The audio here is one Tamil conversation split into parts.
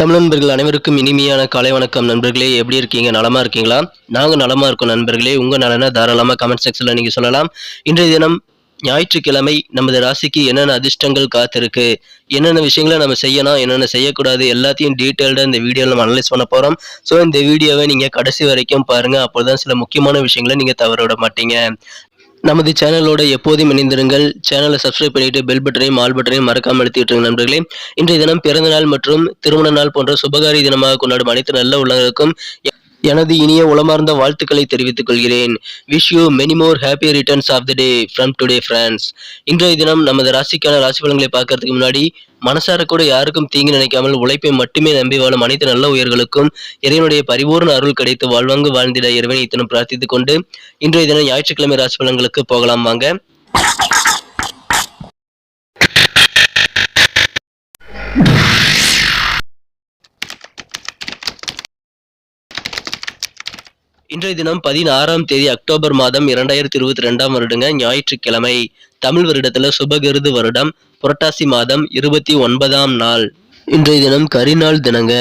தமிழ் நண்பர்கள் அனைவருக்கும் இனிமையான காலை வணக்கம் நண்பர்களே. எப்படி இருக்கீங்க? நலமா இருக்கீங்களா? நாங்கள் நலமா இருக்கோம் நண்பர்களே. உங்க நலனை தாராளமாக கமெண்ட் செக்ஷன்ல நீங்க சொல்லலாம். இன்றைய தினம் ஞாயிற்றுக்கிழமை நமது ராசிக்கு என்னென்ன அதிர்ஷ்டங்கள் காத்திருக்கு? என்னென்ன விஷயங்களை நம்ம செய்யணும்? என்னென்ன செய்யக்கூடாது? எல்லாத்தையும் டீட்டெயில்டாக இந்த வீடியோவில் நம்ம அனலைஸ் பண்ண போகிறோம் ஸோ இந்த வீடியோவை நீங்கள் கடைசி வரைக்கும் பாருங்கள் அப்போ தான் சில முக்கியமான விஷயங்களை நீங்கள் தவற விட மாட்டீங்க. நமது சேனலோட எப்போதும் இணைந்திருங்கள். சேனலை சப்ஸ்கிரைப் பண்ணிட்டு பெல் பட்டனையும் ஆல் பட்டனையும் மறக்காம அழுத்திட்டு இருங்க நண்பர்களே. இன்றைய தினம் பிறந்த நாள் மற்றும் திருமண நாள் போன்ற சுபகாரி தினமாக கொண்டாடும் அனைத்து நல்ல உள்ளங்களுக்கும் எனது இனிய உளமார்ந்த வாழ்த்துக்களை தெரிவித்துக் கொள்கிறேன். Wish you many more happy returns of the day from today friends இன்றைய தினம் நமது ராசிக்கான ராசி பலன்களை பார்க்கறதுக்கு முன்னாடி மனசார கூட யாருக்கும் தீங்கு நினைக்காமல் உழைப்பை மட்டுமே நம்பி வாழும் அனைத்து நல்ல உயர்களுக்கும் இறைவனுடைய பரிபூர்ண அருள் கிடைத்து வாழ்வாங்கு வாழ்ந்திட இறைவனை இத்தனம் பிரார்த்தித்துக் கொண்டு இன்றைய தினம் ஞாயிற்றுக்கிழமை ராசி பலன்களுக்கு போகலாம் வாங்க. இன்றைய தினம் பதினாறாம் தேதி அக்டோபர் மாதம் இரண்டாயிரத்தி இருபத்தி ரெண்டாம் வருடங்க ஞாயிற்றுக்கிழமை. தமிழ் வருடத்துல சுபகிருது வருடம் புரட்டாசி மாதம் இருபத்தி ஒன்பதாம் நாள். இன்றைய தினம் கரிநாள் தினங்க.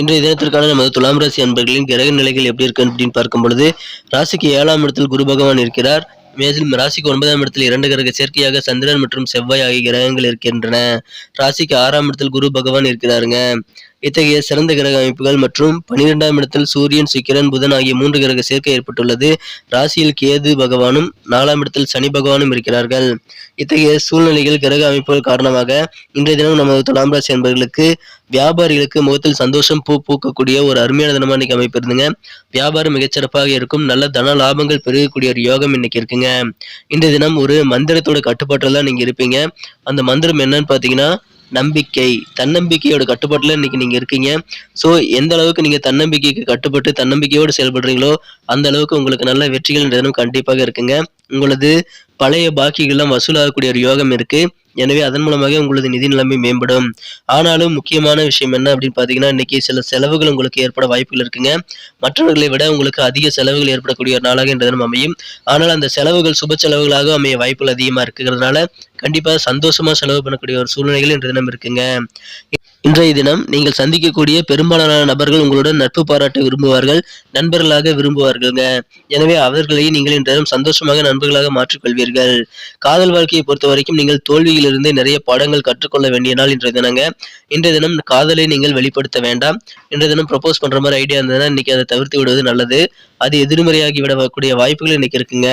இன்றைய தினத்திற்கான நமது துலாம் ராசி அன்பர்களின் கிரக நிலைகள் எப்படி இருக்கு அப்படின்னு பார்க்கும் பொழுது ராசிக்கு ஏழாம் இடத்தில் குரு பகவான் இருக்கிறார். மேலும் ராசிக்கு ஒன்பதாம் இடத்தில் இரண்டு கிரக சேர்க்கையாக சந்திரன் மற்றும் செவ்வாய் ஆகிய கிரகங்கள் இருக்கின்றன. ராசிக்கு ஆறாம் இடத்தில் குரு பகவான் இருக்கிறாருங்க. இத்தகைய சிறந்த கிரக அமைப்புகள் மற்றும் பனிரெண்டாம் இடத்தில் சூரியன் சுக்கிரன் புதன் ஆகிய மூன்று கிரக சேர்க்கை ஏற்பட்டுள்ளது. ராசியில் கேது பகவானும் நாலாம் இடத்தில் சனி பகவானும் இருக்கிறார்கள். இத்தகைய சூழ்நிலைகள் கிரக அமைப்புகள் காரணமாக இன்றைய தினம் நமது துலாம் ராசி என்பவர்களுக்கு வியாபாரிகளுக்கு முகத்தில் சந்தோஷம் பூ பூக்கக்கூடிய ஒரு அருமையான தினமா இன்னைக்கு அமைப்பு இருந்துங்க. வியாபாரம் மிகச்சிறப்பாக இருக்கும். நல்ல தன லாபங்கள் பெருகக்கூடிய ஒரு யோகம் இன்னைக்கு இருக்குங்க. இன்றைய தினம் ஒரு மந்திரத்தோட கட்டுப்பாட்டில் தான் நீங்க இருப்பீங்க. அந்த மந்திரம் என்னன்னு பாத்தீங்கன்னா நம்பிக்கை தன்னம்பிக்கையோட கட்டுப்பாட்டுல இன்னைக்கு நீங்க இருக்கீங்க. ஸோ எந்த அளவுக்கு நீங்க தன்னம்பிக்கைக்கு கட்டுப்பட்டு தன்னம்பிக்கையோடு செயல்படுறீங்களோ அந்த அளவுக்கு உங்களுக்கு நல்ல வெற்றிகள் தினம் கண்டிப்பாக இருக்குங்க. உங்களது பழைய பாக்கிகள்லாம் வசூலாகக்கூடிய ஒரு யோகம் இருக்கு. எனவே அதன் மூலமாக உங்களது நிதி நிலைமை மேம்படும். ஆனாலும் முக்கியமான விஷயம் என்ன அப்படின்னு பார்த்தீங்கன்னா இன்னைக்கு சில செலவுகள் உங்களுக்கு ஏற்பட வாய்ப்புகள் இருக்குங்க. மற்றவர்களை விட உங்களுக்கு அதிக செலவுகள் ஏற்படக்கூடிய ஒரு நாளாக இந்த தினம் அமையும். ஆனால் அந்த செலவுகள் சுப செலவுகளாக அமைய வாய்ப்புகள் அதிகமாக இருக்கிறதுனால கண்டிப்பாக சந்தோஷமாக செலவு பண்ணக்கூடிய ஒரு சூழ்நிலைகள் இன்றைய தினம் இருக்குங்க. இன்றைய தினம் நீங்கள் சந்திக்கக்கூடிய பெரும்பாலான நபர்கள் உங்களுடன் நட்பு பாராட்ட விரும்புவார்கள் நண்பர்களாக விரும்புவார்கள்ங்க. எனவே அவர்களை நீங்கள் இன்றைய தினம் சந்தோஷமாக நண்பர்களாக மாற்றிக்கொள்வீர்கள். காதல் வாழ்க்கையை பொறுத்த வரைக்கும் நீங்கள் தோல்வியிலிருந்து நிறைய பாடங்கள் கற்றுக்கொள்ள வேண்டிய நாள் இன்றைய தினங்க. இன்றைய தினம் காதலை நீங்கள் வெளிப்படுத்த வேண்டாம். இன்றைய தினம் ப்ரப்போஸ் பண்ற மாதிரி ஐடியா இருந்ததுன்னா இன்னைக்கு அதை தவிர்த்து விடுவது நல்லது. அது எதிர்மறையாகி விடக்கூடிய வாய்ப்புகள் இன்னைக்கு இருக்குங்க.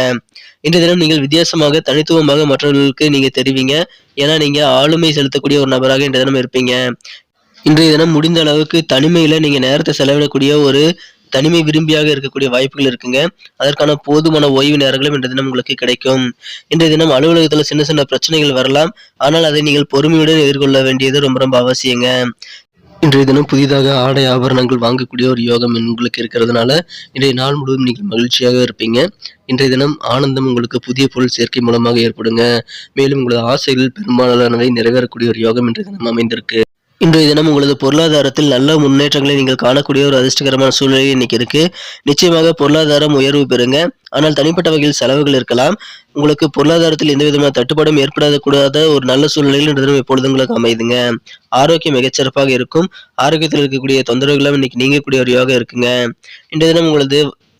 இன்றைய தினம் நீங்கள் வித்தியாசமாக தனித்துவமாக மற்றவர்களுக்கு நீங்க தெரிவிங்க. ஏன்னா நீங்க ஆளுமை செலுத்தக்கூடிய ஒரு நபராக இன்றைய தினம் இருப்பீங்க. இன்றைய தினம் முடிந்த அளவுக்கு தனிமையில் நீங்கள் நேரத்தை செலவிடக்கூடிய ஒரு தனிமை விரும்பியாக இருக்கக்கூடிய வாய்ப்புகள் இருக்குங்க. அதற்கான போதுமான ஓய்வு நேரங்களும் இன்றைய தினம் உங்களுக்கு கிடைக்கும். இன்றைய தினம் அலுவலகத்தில் சின்ன சின்ன பிரச்சனைகள் வரலாம். ஆனால் அதை நீங்கள் பொறுமையுடன் எதிர்கொள்ள வேண்டியது ரொம்ப ரொம்ப அவசியங்க. இன்றைய தினம் புதிதாக ஆடை ஆபரணங்கள் வாங்கக்கூடிய ஒரு யோகம் உங்களுக்கு இருக்கிறதுனால இன்றைய நாள் முழுவதும் நீங்கள் மகிழ்ச்சியாக இருப்பீங்க. இன்றைய தினம் ஆனந்தம் உங்களுக்கு புதிய பொருள் சேர்க்கை மூலமாக ஏற்படுங்க. மேலும் உங்களது ஆசைகள் பெரும்பாலானவை நிறைவேறக்கூடிய ஒரு யோகம் இன்றைய தினம் அமைந்திருக்கு. இன்றைய தினம் உங்களது பொருளாதாரத்தில் நல்ல முன்னேற்றங்களை நீங்கள் காணக்கூடிய ஒரு அதிர்ஷ்டகரமான சூழ்நிலை இன்னைக்கு இருக்கு. நிச்சயமாக பொருளாதாரம் உயர்வு பெறுங்க. ஆனால் தனிப்பட்ட வகையில் செலவுகள் இருக்கலாம். உங்களுக்கு பொருளாதாரத்தில் எந்த விதமான தட்டுப்பாடும் ஏற்படாத கூடாத ஒரு நல்ல சூழ்நிலையில் இன்று தினம் எப்பொழுதும் உங்களுக்கு அமைதுங்க. ஆரோக்கியம் மிகச்சிறப்பாக இருக்கும். ஆரோக்கியத்தில் இருக்கக்கூடிய தொந்தரவுகளும் இன்னைக்கு நீங்கக்கூடிய ஒரு யோகம் இருக்குங்க. இன்றைய தினம் உங்களது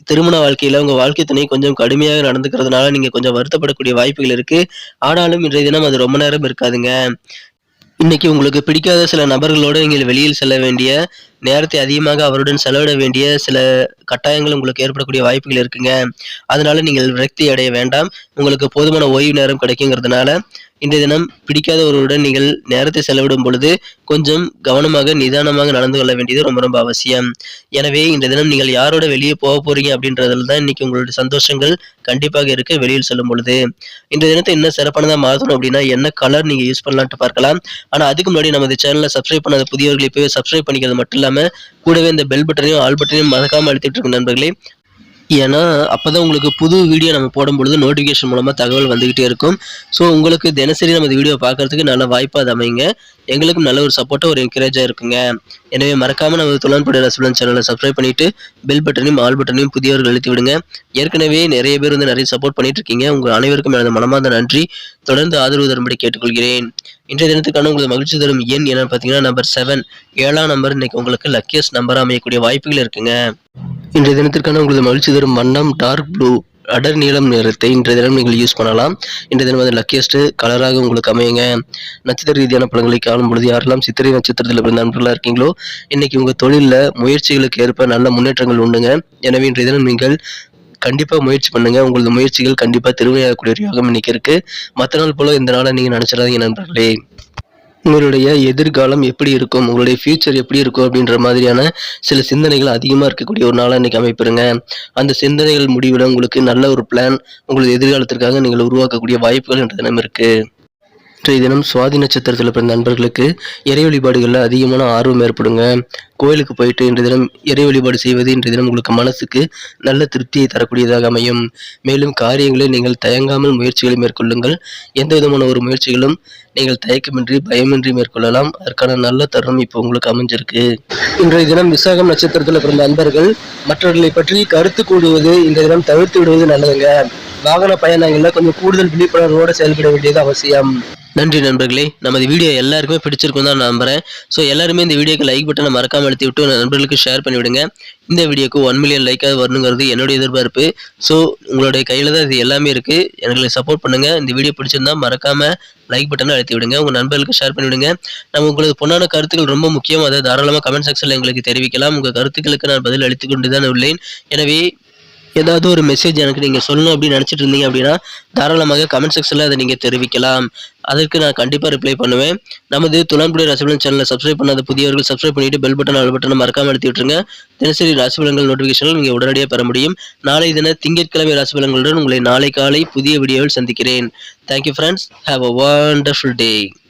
திருமண வாழ்க்கையில உங்க வாழ்க்கை துணை கொஞ்சம் கடுமையாக நடந்துக்கிறதுனால நீங்க கொஞ்சம் வருத்தப்படக்கூடிய வாய்ப்புகள் இருக்கு. ஆனாலும் இன்றைய தினம் அது ரொம்ப நேரம் இருக்காதுங்க. இன்னைக்கு உங்களுக்கு பிடிக்காத சில நபர்களோடு நீங்கள் வெளியில் செல்ல வேண்டிய நேரத்தை அதிகமாக அவருடன் செலவிட வேண்டிய சில கட்டாயங்கள் உங்களுக்கு ஏற்படக்கூடிய வாய்ப்புகள் இருக்குங்க. அதனால நீங்கள் விரக்தி அடைய வேண்டாம். உங்களுக்கு போதுமான ஓய்வு நேரம் கிடைக்குங்கிறதுனால இந்த தினம் பிடிக்காத ஒருவருடன் நீங்கள் நேரத்தை செலவிடும் பொழுது கொஞ்சம் கவனமாக நிதானமாக நடந்து கொள்ள வேண்டியது ரொம்ப ரொம்ப அவசியம். எனவே இந்த தினம் நீங்கள் யாரோட வெளியே போக போறீங்க அப்படின்றதுல தான் இன்னைக்கு உங்களுடைய சந்தோஷங்கள் கண்டிப்பாக இருக்கு வெளியில் செல்லும் பொழுது. இந்த தினத்தை என்ன சிறப்பானதாக மாற்றணும் அப்படின்னா என்ன கலர் நீங்கள் யூஸ் பண்ணலான்ட்டு பார்க்கலாம். ஆனால் அதுக்கு முன்னாடி நமது சேனலை சப்ஸ்கிரைப் பண்ணாத புதியவர்களை போய் சப்ஸ்கிரைப் பண்ணிக்கிறது மட்டும் இல்லாமல் கூடவே இந்த பெல் பட்டனையும் ஆல் பட்டனையும் மறக்காமல் அழுத்திட்டு இருக்க நண்பர்களே. ஏன்னா அப்போ தான் உங்களுக்கு புது வீடியோ நம்ம போடும் பொழுது நோட்டிஃபிகேஷன் மூலமாக தகவல் வந்துக்கிட்டே இருக்கும். ஸோ உங்களுக்கு தினசரி நம்ம வீடியோ பார்க்கறதுக்கு நல்ல வாய்ப்பாக அது அமைங்க எங்களுக்கும் நல்ல ஒரு சப்போர்ட்டாக ஒரு என்கரேஜாக இருக்குங்க. எனவே மறக்காமல் நம்ம துளான்படி ரசகுலன் சேனலை சப்ஸ்கிரைப் பண்ணிவிட்டு பெல் பட்டனையும் ஆல் பட்டனையும் புதியவர்கள் அழுத்தி விடுங்க. ஏற்கனவே நிறைய பேர் வந்து நிறைய சப்போர்ட் பண்ணிட்டு இருக்கீங்க. உங்கள் அனைவருக்கும் எனது மனமார்ந்த நன்றி. தொடர்ந்து ஆதரவு தரும்படி கேட்டுக்கொள்கிறேன். இன்றைய தினத்துக்கான உங்களுக்கு மகிழ்ச்சி தரும் எண் என்னன்னு பார்த்தீங்கன்னா நம்பர் செவன் ஏழாம் நம்பர் இன்னைக்கு உங்களுக்கு லக்கியஸ்ட் நம்பர் அமையக்கூடிய வாய்ப்புகள் இருக்குங்க. இன்றைய தினத்திற்கான உங்களது மகிழ்ச்சி தரும் வண்ணம் டார்க் ப்ளூ அடர் நீளம் நிறத்தை இன்றைய தினம் நீங்கள் யூஸ் பண்ணலாம். இன்றைய தினம் அது லக்கியஸ்ட் கலராக உங்களுக்கு அமையுங்க. நட்சத்திர ரீதியான பலன்களை காணும் பொழுது யாரெல்லாம் சித்திரை நட்சத்திரத்தில் பிறந்த நண்பர்களாக இருக்கீங்களோ இன்னைக்கு உங்கள் தொழிலில் முயற்சிகளுக்கு ஏற்ப நல்ல முன்னேற்றங்கள் உண்டுங்க. எனவே இன்றைய தினம் நீங்கள் கண்டிப்பாக முயற்சி பண்ணுங்க. உங்களது முயற்சிகள் கண்டிப்பாக திருவையாகக்கூடிய யோகம் இன்னைக்கு இருக்கு. மற்ற நாள் போல இந்த நாளை நீங்கள் நினைச்சிடாதீங்க நண்பர்களே. உங்களுடைய எதிர்காலம் எப்படி இருக்கும்? உங்களுடைய ஃபியூச்சர் எப்படி இருக்கும்? அப்படின்ற மாதிரியான சில சிந்தனைகள் அதிகமாக இருக்கக்கூடிய ஒரு நாளாக இன்றைக்கி அமைப்பிருங்க. அந்த சிந்தனைகள் முடிவில் உங்களுக்கு நல்ல ஒரு பிளான் உங்களது எதிர்காலத்திற்காக நீங்கள் உருவாக்கக்கூடிய வாய்ப்புகள் என்ற தினம் இருக்குது இன்றைய தினம் சுவாதி நட்சத்திரத்தில் பிறந்த நண்பர்களுக்கு இறை வழிபாடுகளில் அதிகமான ஆர்வம் ஏற்படுங்க. கோயிலுக்கு போயிட்டு இன்றைய தினம் இறை வழிபாடு செய்வது இன்றைய தினம் உங்களுக்கு மனசுக்கு நல்ல திருப்தியை தரக்கூடியதாக அமையும். மேலும் காரியங்களை நீங்கள் தயங்காமல் முயற்சிகளை மேற்கொள்ளுங்கள். எந்த விதமான ஒரு முயற்சிகளும் நீங்கள் தயக்கமின்றி பயமின்றி மேற்கொள்ளலாம். அதற்கான நல்ல தருணம் இப்போ உங்களுக்கு அமைஞ்சிருக்கு. இன்றைய தினம் விசாகம் நட்சத்திரத்தில் பிறந்த அன்பர்கள் மற்றவர்களை பற்றி கருத்து கூடுவது இன்றைய தினம் தவிர்த்து விடுவது நல்லதுங்க. வாகன பயணங்களில் கொஞ்சம் கூடுதல் விழிப்புணர்வோடு செயல்பட வேண்டியது அவசியம். நன்றி நண்பர்களே. நமது வீடியோ எல்லாருக்குமே பிடிச்சிருக்கும் தான் நம்புறேன். ஸோ எல்லாருமே இந்த வீடியோக்கு லைக் பட்டனை மறக்காமல் அழுத்தி விட்டு நண்பர்களுக்கு ஷேர் பண்ணிவிடுங்க இந்த வீடியோக்கு ஒன் மில்லியன் லைக்காக வரணுங்கிறது என்னுடைய எதிர்பார்ப்பு. ஸோ உங்களுடைய கையில் தான் இது எல்லாமே இருக்குது எங்களுக்கு சப்போர்ட் பண்ணுங்கள் இந்த வீடியோ பிடிச்சிருந்தா மறக்காமல் லைக் பட்டனை அழுத்தி விடுங்க. உங்கள் நண்பர்களுக்கு ஷேர் பண்ணிவிடுங்க நம்ம உங்களுக்கு பொண்ணான கருத்துக்கள் ரொம்ப முக்கியம். அதை தாராளமாக கமெண்ட் செக்ஷனில் எங்களுக்கு தெரிவிக்கலாம். உங்கள் கருத்துக்களுக்கு நான் பதில் அளித்து கொண்டு தான் உள்ளேன். எனவே ஏதாவது ஒரு மெசேஜ் எனக்கு நீங்கள் சொல்லணும் அப்படின்னு நினச்சிட்டு இருந்தீங்க அப்படின்னா தாராளமாக கமெண்ட் செக்ஷனில் அதை நீங்கள் தெரிவிக்கலாம். அதற்கு நான் கண்டிப்பாக ரிப்ளை பண்ணுவேன். நமது துலான்புடி ராசிபலன் சேனலை சப்ஸ்கிரைப் பண்ணாத புதியவர்கள் சப்ஸ்கிரைப் பண்ணிட்டு பெல் பட்டன் ஆல் பட்டன் மறக்காம எடுத்து விட்டுருங்க. தினசரி ராசிபலங்கள் நோட்டிஃபிகேஷன் நீங்கள் உடனடியாக பெற முடியும். நாளை தின திங்கட்கிழமை ராசிபலங்களுடன் உங்களை நாளை காலை புதிய வீடியோவில் சந்திக்கிறேன். Thank you friends have a wonderful day